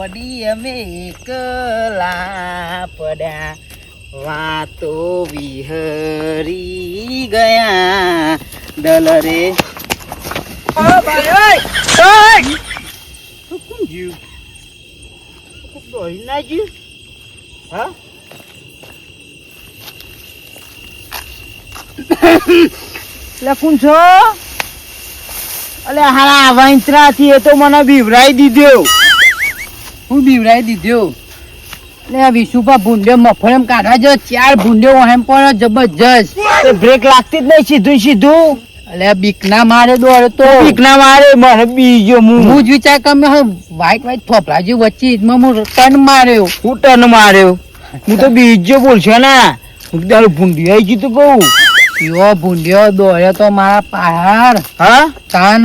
વડી અમે એકલા પડ્યા વાતો વિહરી ગયા ડલરે છો? અલે હારા વાંચરાથી એ તો મને બીવરાઈ દીધો. હું બીવરાઈ દીધો. એટલે આ વિશુભા મફળ એમ કાઢવા જો ચાર ભૂંડ્યો એમ પણ જબરજસ્ત. બ્રેક લાગતી જ નહીં સીધું સીધું. એટલે બીક ના મારે દોડે તો. બીક ના મારે મારે બીજો હું જ વિચાર કર્યો વાઈટ વાઈટ થોપલા જેવું વચ્ચે ઈદમાં હું ટર્ન માર્યો. હું ટર્ન માર્યો. હું તો બીજો બોલશો ના. હું તારું ભૂંડ્યો આવી ગયું કહું. યો ભૂંડ્યો દોડ્યો તો મારા પહાડ. હા? તાન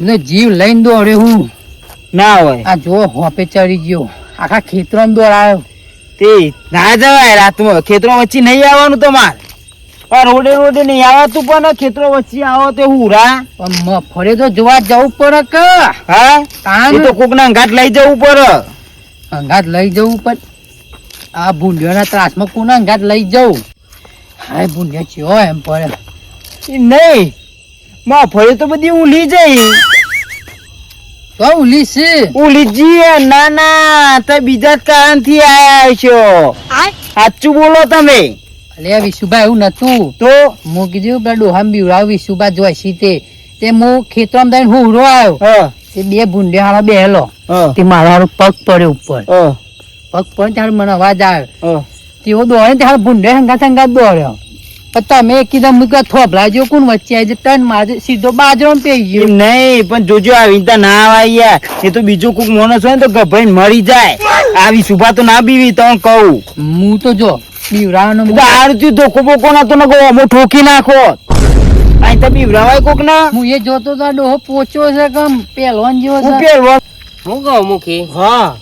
મને જીવ લઈને દોડ્યો હું. ના હોય. આ જો હોપે ચડી ગયો. આખા ખેતરમાં દોડાયો. તે ના જવાય રાતમાં ખેતરો વચ્ચે નહીં આવવાનું તમારે. પણ રોડે રોડે નહીં આવતું પણ ખેતરો વચ્ચે આવો તે હુરા. પણ મફળે તો જોવા જવું પડે કે? હા? તાન તો કોકના અંગાટ લઈ જવું પડે. અંગાત લઈ જવું પણ આ ભૂંડિયાના ત્રાસમાં કોના અંગાત લઈ જવું? હા ભૂંડિયા ચિયો એમ પડે. નહીં. માં ફરી તો બધી ઊલી જઈ. ઉલી છે. ઊલી જઈએ ના ના તો બીજા જ કારણથી આયા છો. સાચું બોલો તમે. અલે વિશુભા એવું નતું. તો? હું કીધું પેલા ડોહામ બીવડાવ વિશુભા જોઈશી તે. તે હું ખેતરમાં દઈને હું ઉરો આવ્યો. તે બે ભૂંડે હારા બેહેલો તે મારા પગ પડ્યો ઉપર. પગ પડ્યો ત્યારે મને અવાજ આવ્યો. તેઓ દોડે ત્યારે ભૂંડે હંગાત હંગાત દોડ્યો. તમે કીધા મુકા થોભલા જો કોણ વચ્ચે આજે ટન માજે સીધો બાજરો પેઈ ગયો. નહીં પણ જોજો આ વિંતા ના આવ્યા એ તો બીજો કોક માણસ હોય ને તો ગભાઈને મરી જાય. આવી સુભા તો ના બીવી તો હું કહું. હું તો જો બીવરાવાનો આરતી ધોકો બોકો ના તો ન કહો અમો ઠોકી નાખો. અહીં તો બીવરાવાય કોક ના. હું એ જોતો તો આ ડોહો પોચો છે કમ પેલવાન જેવો હું છે પેલવાન હું કહું મુખી? હા.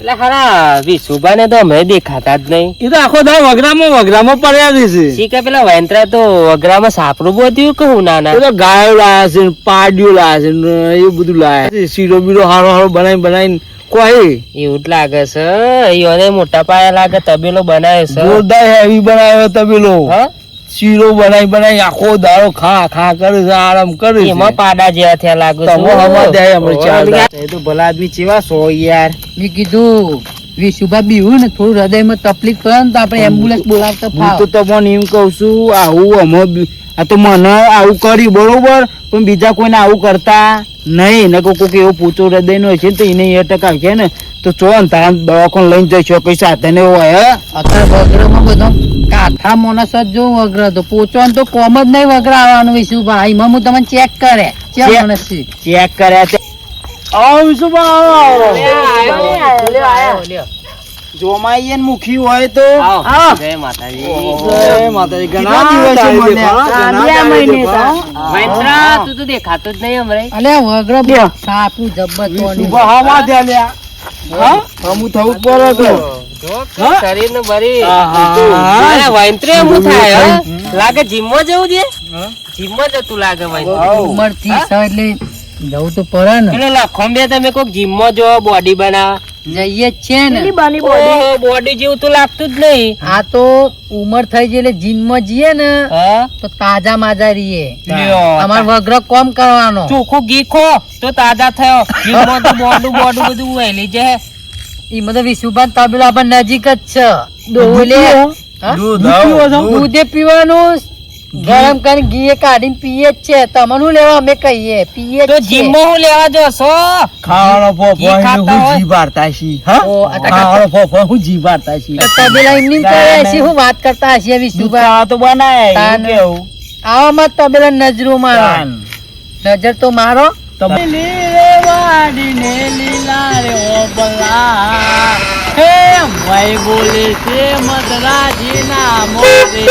એટલે હારા વિશુભા ને તો અમે દેખાતા જ નહીં. એ તો આખો દા વગરામાં વગરામાં પડ્યા છે શી કે પેલા વેંતરા તો વગરામાં સાપરું બોધ્યું કહું નાના? તો ગાયો લાયા છે પાડ્યો લાયા છે એ બધું લાયા છે. શીરો બીરો હારો હારો બનાવી બનાવીને કોઈ એવું જ લાગે છે. ઈયોને મોટા પાયા લાગે તબેલો બનાવે છે. જોરદાર હેવી બનાવ્યો તબેલો. હા? શીરો બનાવી બનાવી આખો દાડો ખા ખા કરે છે આરામ કરે છે. એમાં પાડા જેવા થયા લાગુ તમો હવા દે હમણાં ચાર એ તો ભલા આદમી ચેવા સો યાર. મેં કીધું વિશુભા બીવું ને થોડું હૃદયમાં તકલીફ પડે ને તો આપણે એમ્બ્યુલન્સ બોલાવતા હું તો તમને એમ કહું છું આવું અમે આ તો મને આવું કર્યું બરોબર? પણ બીજા કોઈને આવું કરતા નહીં. ને કોઈક એવો પૂછો હૃદય નો છે તો એને એ ટકા છે ને. તો ચો ને તારા દવાખાને લઈને જઈશો કઈ સાથે ને હોય હે? અત્યારે વગરમાં બધો કાઠા માણસ જ જો વગર તો પોચવાનું તો કોમ જ નહીં વગરાવાનું વિશુભા એમાં હું તમને ચેક કરે ચેક માણસ છે ચેક કર્યા તે આવો વિશુભા, આવો. જોમાઈએ મુખી હોય તો આવો. આવો. જય માતાજી જય માતાજી ઘણા દિવસે તો. તું દેખાતો જ નહીં હમણાં અલે વગર લ્યો. સાપું વિશુભા, હા, લ્યા. હા? હમું થવું પડે તો. હા? શરીર બરી. અરે વેંતરે એમ થાય લાગે જીમમાં જવું છે? જીમમાં જતું લાગે ઉંમરથી એટલે જવું તો પડે ને. પેલો લખોંબે તમે કોક જીમમાં જો બોડી બનાવ. જઈએ છે ને. બોડી જેવું તો લાગતું જ નહીં. આ તો ઉમર થઈ જાય એટલે જીમમાં જઈએ ને તો તાજા માજા રહીએ. લ્યો. વગ્ર કોમ કરવાનો. ચોખ્ખું ઘી ખો તો તાજા થયો. જીમમાં તો બોડું બોડું બધું વહેલી જાય એમાં તો વિશુભાન તબેલો આપણે નજીક જ છે. ડોહો લે. હા? દૂધ પીવાનું ગરમ કરીને ઘી કાઢીને પીએ જ છે. તમને શું લેવા અમે કહીએ? પીએ તો જીમો હું લેવા જશો? ખાવાનો ફોફો હું જી વાળતા છી ખાવાનો ફોફો હું જી વાળતા છી તબેલા એમની કરે છે. હું વાત કરતા હશે વિશુભાઈ તો બનાય કેવું? આવામાં તબેલા નજરો મારો નજર તો મારો. તમે વાડીને લીલા રે ઓબલા. હે ભાઈ બોલે છે મદરાજીના મોરે.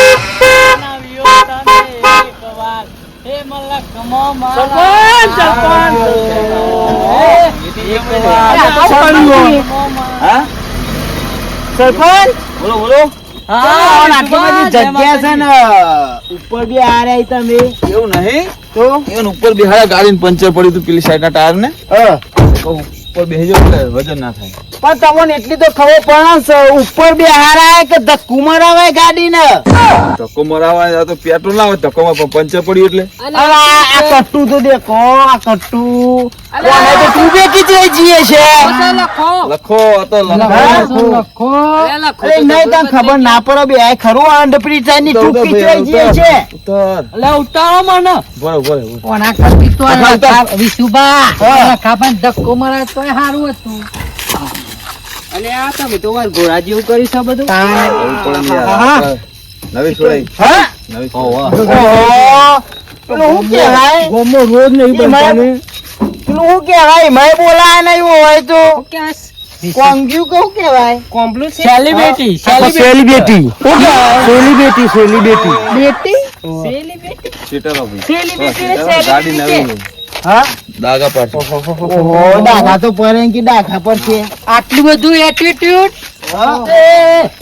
નવ્યો તને એકવાર. હે મલકમો મારા સરપંચ હા સરપંચ? બોલો બોલો. હા આટલી બધી જગ્યા છે ને ઉપર બી આ રહી તમે. એવું નહીં? તો? એન ઉપર બિહાડા ગાડીને પંચર પડ્યું હતું પેલી સાઈડના ટાયર ને? ઉપર બેહજો વજન ના થાય. પણ તમને એટલી તો ખબર પણ ઉપર બે હારા કે ધક્કુ મરાવે ગાડી ને ધક્કો મરાવાય તો પેટ્રોલ ના હોય ધક્કોમાં માં પંચર પડ્યું એટલે. આ કટ્ટુ તો દેખો આ કટ્ટુ. તો તું તો ખબર ના પડે બે ખરું આ અંડપડી ચાની ઉતાર, ટૂંકી ઉતાર, જઈએ છે. એટલે ઉતારો મને. કોના કરતી તો વિશુભા. લખા ધક્કો મારે તો સારું હતું. અને આ તમે તો વાર ઘોડા જેવું કર્યું છે બધું. ને. નવી છોડાઈ હા? નવી ઓહો. પેલું હું કહેવાય? રોજ નહીં એમાં- પેલું કેવાય મેં બોલાય નહીં હોય તો. કોંગ્યુ કહું કહેવાય? કોમ્પ્લુટ સેલિબ્રિટી સેલિબ્રિટી સેલિબ્રિટી સેલિબ્રિટી બેટી? સીટરો ભાઈ. સેલિબ્રિટી ગાડી નવી હા? દાગા પાડશે ઓહો ડાઘા તો પડે કે ડાઘા પર છે. આટલું બધું એટીટ્યુડ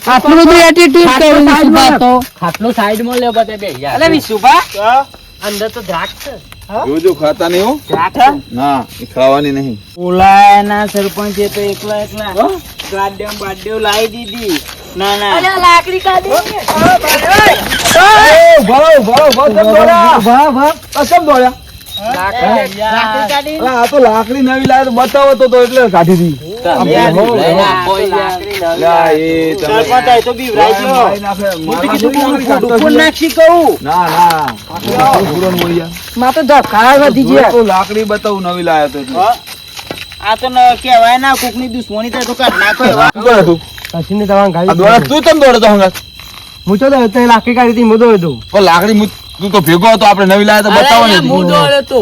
આટલું બધું એટીટ્યુડ તો? ખાટલો સાઈડમાં લે બધે બે. અંદર તો દ્રાક્ષ છે. જોજો ખાતા નહીં હો? ના એ ખાવાની નહીં. બોલાયાના સરપંચે તો એકલા એકલા ગાડ્યમ બાડ્યો લાવી દીધી. ના ના. લાકડી કાઢી લાકડી કાઢી અલા, આ તો લાકડી નવી લાવે તો બતાવો તો એટલે કાઢી દી લાકડી ના ના બતાવું નવી લાયો તો આ તો કેવાય ના ના કોકની દુશ્મની થાય તો કાઢ નાખો તું? તમ દોડતો હું તો લાકડી કાઢી હતી મોદો હતો લાકડી તું તો ભેગો હતો આપણે નવી લાયા તો બતાવો ને હું દોડ્યો તો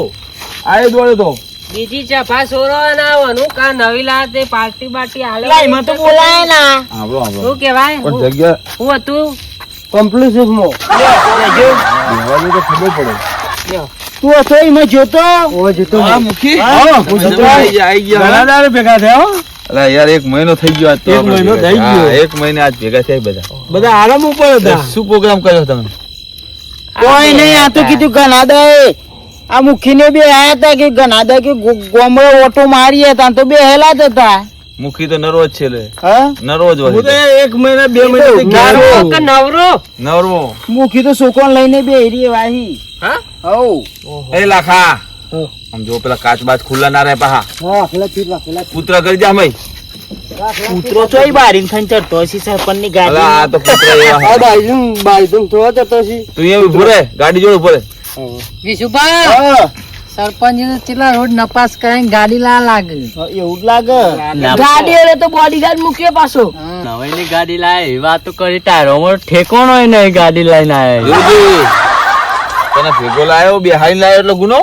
આ એ દોડે તો બીજી ચફા સોરો ના આવવાનું કા નવી લાયા તે પાર્ટી બાર્ટી હાલે લાઈ એમાં તો બોલાય ના. હાંભળો, હાંભળો. શું કહેવાય? પણ જગ્યા હું હતું? કમ્પ્લુસિવ મો દેવાની તો ખબર પડે. તું હતો એમાં જોતો? હા, મુખી? હા, હું જમવા આઈ ગયા, આઈ ગયા. ભેગા થયા અલા, યાર એક મહિનો થઈ ગયો આજ તો એક મહિનો થઈ ગયો. એક મહિને આજ ભેગા થયા બધા. બધા આરામ ઉપર હતા. શું પ્રોગ્રામ કર્યો તમે કોઈ નહીં આ તો કીધું ઘનાદા એ આ મુખીને બે આયા હતા કે ઘનાદા કે ગોમડે ઓટો મારી હતા તો બે હેલા હતા. મુખી તો નરોજ છે લે. નરોજ નરવો તો એક મહિના બે નવરો? નવરો. મુખી તો છોકરો લઈને બે હેરી વાહી હા. હઉ. એ લાખા આમ જો પેલા કાચ બાચ ખુલ્લા ના રહે પાહા. હા પેલા ચીર પેલા કૂતરા કરી જા મય કૂતરો ચોય બારીને થઈને ચડતો હશે સરપંચની અલા આ તો કૂતરો એવા હે. બાજુ બાજુ થોડો ચડતો હશે તું એ ઊભો ગાડી જોડે ઊભો રહે વિશુભા હા. સરપંચ કેટલા રોડ નપાસ કરાય ગાડી લા લાગે? એવું જ લાગે. ગાડી એટલે તો બોડીગાર્ડ મૂકીએ પાછો. નવેલી ગાડી લાય એ વાત તો કરી ટાયરો ઠેકોણો નહીં ગાડી લઈને આયા જોજી તને ભેગો લાયો બેહાડી લાયો એટલે ગુનો?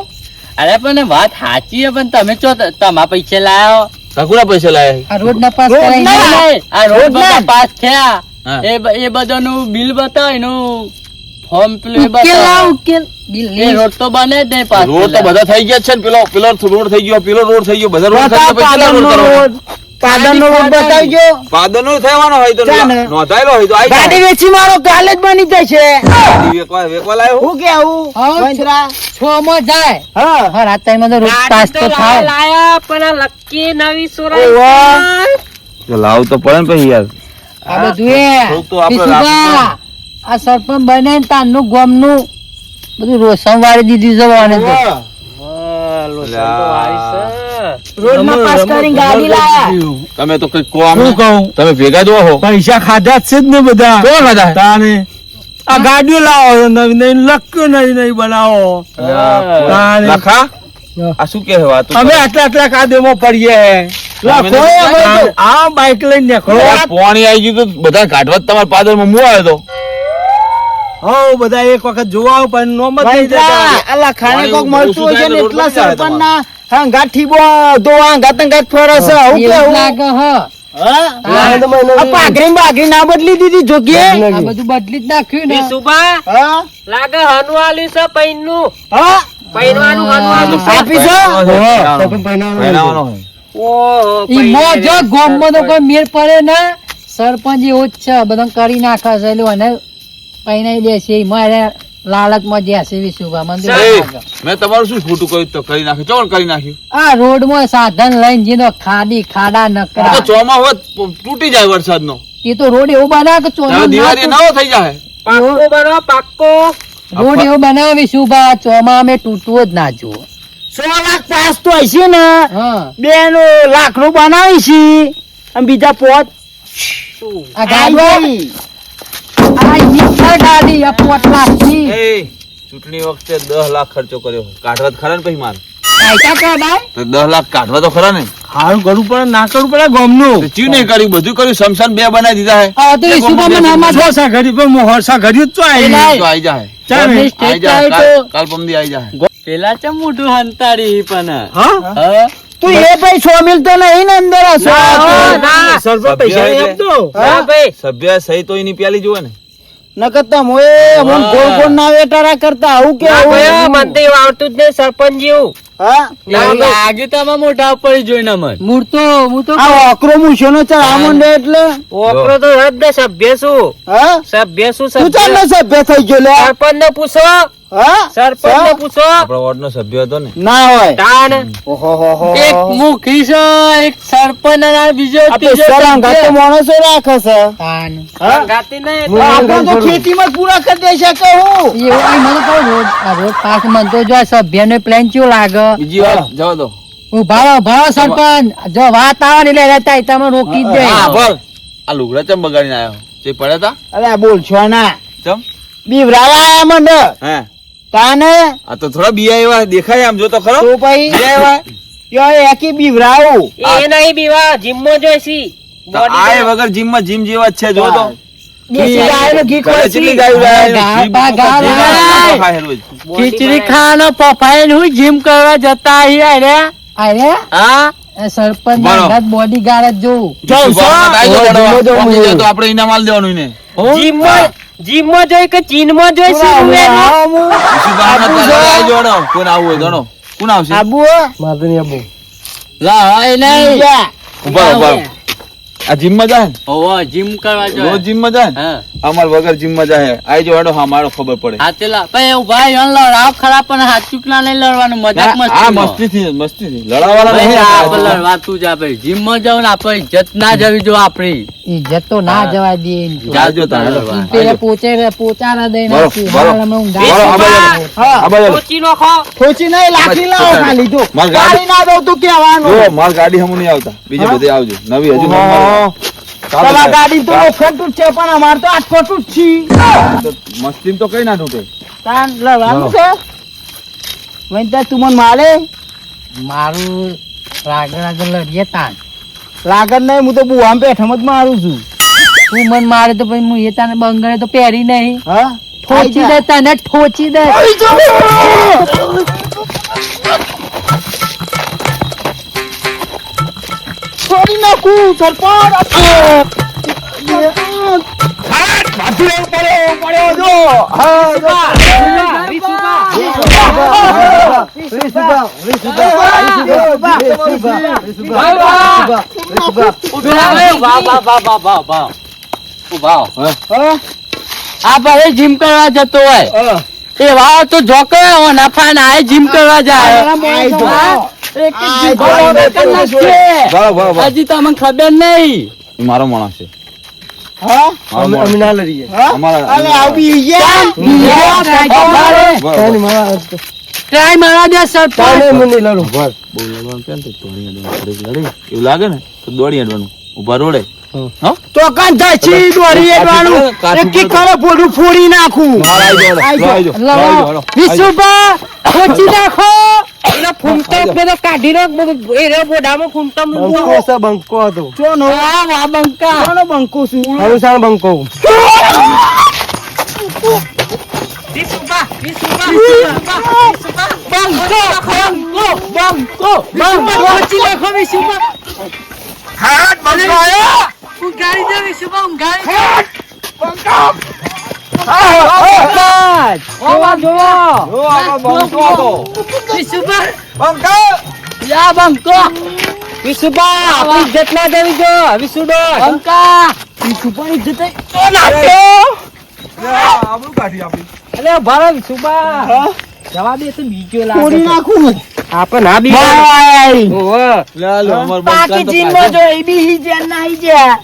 અરે પણ વાત સાચી છે પણ તમે ચો તમારા પૈસા લાયો. કાકુના પૈસા લાયા આ રોડ ના પાસ કરાઈને આ રોડ બધા ના. પાસ થયા. એ એ બધાનું બિલ બતાય એનું ફોર્મ પેલું બતાવ. ઉકેલ. બિલ એ રોડ તો બને જ નહીં પાસ રોડ તો બધા થઈ ગયા છે ને પેલો પેલો રોડ થઈ ગયો પેલો રોડ થઈ ગયો બધા રોડ થઈ ગયા, પછી રોડ કરો રોડ પાદરનો રોડ બતાવજો. પાદરનો થવાનો હોય તો નોંધાયેલો હોય તો ગાડી વેચી મારો કાલે જ બની જશે. વેકવા વેકવા લાયો? હું કેવું હા, મંત્રા છ માં જાય. હા. હા રાત ટાઈમે તો રોડ પાસ તો થાય. લાયા પણ આ લકી નવી ઓવા. લાવ તો પડે ને પછી યાર. આ બધું એ. તો આપણે આ સરપંચ બને ને ગમનું બધું રોશન વાળી દીધું છે વાને તો. રોડ માં પાસ કરીને ગાડી લાયા. તમે તો કઈ કહો કહું? તમે ભેગા જો હો પૈસા ખાધા છે જ ને બધા. કોણ ખાધા? તાને આ ગાડીઓ લાવો નવી નવી લક્યો નવી નવી બનાવો. લખા? આ શું કે વાત? અમે આટલા આટલા કાદેમાં પડીએ. આ બાઈક લઈને નીકળો. પાણી આવી ગયું તો બધા કાઢવા જ તમારા પાદરમાં આવ્યો તો. હો બધા એક વખત જોવા આવો પણ નોમત જ નહીં દેતા અલા ખાને કોક મળતું હશે ને એટલા સરપંચ ના હંગાત ઠીબો દો ગાતન હંગાત ફરસ હું કે હું લાગે હ. પાઘરી આ પાઘડી ને ના બદલી દીધી જોગીએ? આ બધું બદલી જ નાખ્યું ને. સુભા લાગે હનુ છે પૈનનું હા? પૈનવાનું હનુ આલ્યું છે? આપી છો? પહેરાવાનો હોય. ઓહો ઈ મો જો ગામમાં તો કોઈ મેળ પડે ને. સરપંચ એવો જ છે બધા કરી નાખે છે. એટલે એને પૈનાઈ દે છે મારે લાલચમાં જ્યાં વિશુભા મંદિર મેં તમારું શું ખોટું કર્યું? તો કરી નાખ્યું ચોણ કરી નાખ્યું? આ રોડમાં સાધન લઈને જીનો ખાડી ખાડા નકરા. ચોમા હોત તૂટી જાય વરસાદનો. એ તો રોડ એવો બનાવે કે ચોમાસું દિવાળી નવો થઈ જાય પાક્કો બનો પાક્કો. રોડ એવો બનાવીશું બા ચોમા અમે તૂટવો જ ના જુઓ. સો લાખ પાસ તો હશે ને. હા. બેન લાકડું બનાવી છે. અને બીજા પોત આ ગાડી આ ગાડી આ એ ચૂંટણી વખતે દસ લાખ ખર્ચો કર્યો. કાઢવા તો ખરા ને પછી માર તો લાખ કાઢવા તો ખરા ને? હારું કરવું પડે ના કરવું પડે ગમનું. ચીવ નહીં કર્યું? બધું કર્યું શમશાન બે બનાવી દીધા હે. તો આમાં ઘડી પર મોહરસા ઘડી તો આવી તો આઈ જાય ચાલ. કાલ- પમદી આવી જાય પેલા ચમ મોઢું હંતાડી પણ. હા? તું એ ભાઈ સો મિલ તો નહીં ને અંદર હા. સભ્ય સહી તો એની પ્યાલી જુઓ ને. નકર તમે એ મન ગોળ ગોળ ના વેટારા કરતા આવું કે આવું મને તો આવતું જ નહીં સરપંચ જેવું હા? ના તો મોટા મોઢા પડી જોઈને મન મૂળ તો હું તો આ ઓકરો મૂછોનો ચાલ આ મંડે એટલે? ઓકરો તો હદ ને સભ્ય છું. હા? સભ્ય ચાલ સભ્ય ને સભ્ય? થઈ ગયો લે. સરપંચ ને પૂછો. સરપંચ ને પૂછો. આપણા વોર્ડ નો સભ્ય હતો ને. ના હોય. તાણ. ઓહો હો હો એક મુખી છે એક સરપંચ અને બીજો ત્રીજો પેસર આંગા તો સભ્ય. માણસો રાખે છે. તાન. હા? નહીં. આપણે તો ખેતીમાં પૂરા કરી દે છે કે હું? એવું આ મને કહો રોડ રોડ પાસ મને તો જો આ સભ્યનો પ્લાન કેવો લાગે? બીજી વાત જવા દો. ઊભા રહો, સરપંચ. જો વાત આવે ને એટલે રહેતા તમે રોકી દે. હા ભર આ લુગડા ચમ બગાડીને આવ્યો જે પડ્યા તા? અરે બોલ છો ના. ચમ? બીવરાવા મને હે. તાને આ તો થોડા બીયા એવા દેખાય આમ જો તો ખરો. તો ભાઈ બીયા એવા યો એકી બીવરાઉ એ નહીં બીવા જીમમાં જોઈશી જોઈસી આય વગર જીમમાં જીમ જેવા છે જો તો. Gym gym. ખીચડી ખાવાનો પફાઈને હું જીમ કરવા જતા અહીંયા રે. અરે હા? સરપંચ બોડી ગાર્ડ જ જોઉં. જાઉં ઇનામ દેવાનું ને જીમ જીમો જાઉં એને જીમમાં જીમમાં જોઈ કે ચીનમાં જોઈ એનું? આબુ કોણ આવું હોય દોડો. કોણ આવશે આબુ લા હોય નહીં જા. ઊભા ઊભા. આ જીમમાં જાય ને? જીમ કરવા રોજ જીમમાં જાય? હા. અમાર વગર જીમમાં જાય. આઈ જો હેડો હા મારો ખબર પડે. હા તેલા ભાઈ એવું ભાઈ અન હન લડાવ ખરા પણ હાથ ચૂકના નહીં લડવાનું મજાક આ મસ્તી મસ્તી થી મસ્તી થી લડાવાળા નહીં આપણે લડવા તું જા ભાઈ. જીમમાં જાવ ને આપણે ઇજ્જત ના જવી જો આપણી. ઇજ્જત તો ના જવા દે. જાજો તારે. પેલા પોચે પોચાના દઈ બરો, નાખી બરો. હાલ અમે ઊંઘા. બાજુ. કોચી નોખો ખોચી નહીં લાખી લાવો ખાલી જો. માર ગાડી- ના દઉં તું કેવાનું જો માર ગાડી હમ નહીં આવતા. બીજે બધે આવજો. નવી હજુ છે. ગાડી તો ખોટું છે પણ અમાર તો આ ખોટું જ છે. તો મસ્તી તો કઈ ના તૂટે. તાન લડવાનું છે? વંતા તું મને મારે? મારું રાગર આગળ લડીએ તાન. લાગત નહીં હું તો બુવામ પેઠમ જ મારું છું. તું મન મારે તો પછી હું એ તાને બંગડે તો પહેરી નહીં. હા? ઠોચી દે તને ઠોચી દે. છોડી નાખું સરપંચ ઊભા વાહ વાહ વાહ વાહ વાહ વાહ ઊભા હો. હા? આ ભાઈ જીમ કરવા જતો હોય. એ વાવ તો જોકે નફા ના આ જીમ કરવા જાય હજી તો તમને ખબર નહીં. મારો માણસ છે. ટ્રાય મારા દે. એવું લાગે ને? તો દોડી અડવાનું. ઊભા રોડે. તો કાંધા ધસી દોરી એડવાનું એકી કરો ફોડું ફોડી નાખું. વિશુભા ખોચી નાખો. એનો ફૂમતો પેલો કાઢી નાખ બધું એ રે બોડામાં ફૂમતો આ આ બંકા ચોનો બંકો છું વિસુબા વિસુબા વિસુબા બંકો બંકો. બંકો બંકો ઠોચી નાખો વિશુભા ઉગાડી દે વિશુભા બંકો બંકો હતો. વિશુભા. બંકો! બંકો વિસુબા આપણી ઇજ્જત ના બંકો બંકા આબરૂ કાઢી આપી અરે ભારો વિશુભા જવા દે તો બીજો લાગે નાખું આપણ ના બી ઓહો લે લે અમાર બંધ તો પાકી કાઢો. જો એ બી હી જ્યાં ના હી જ્યાં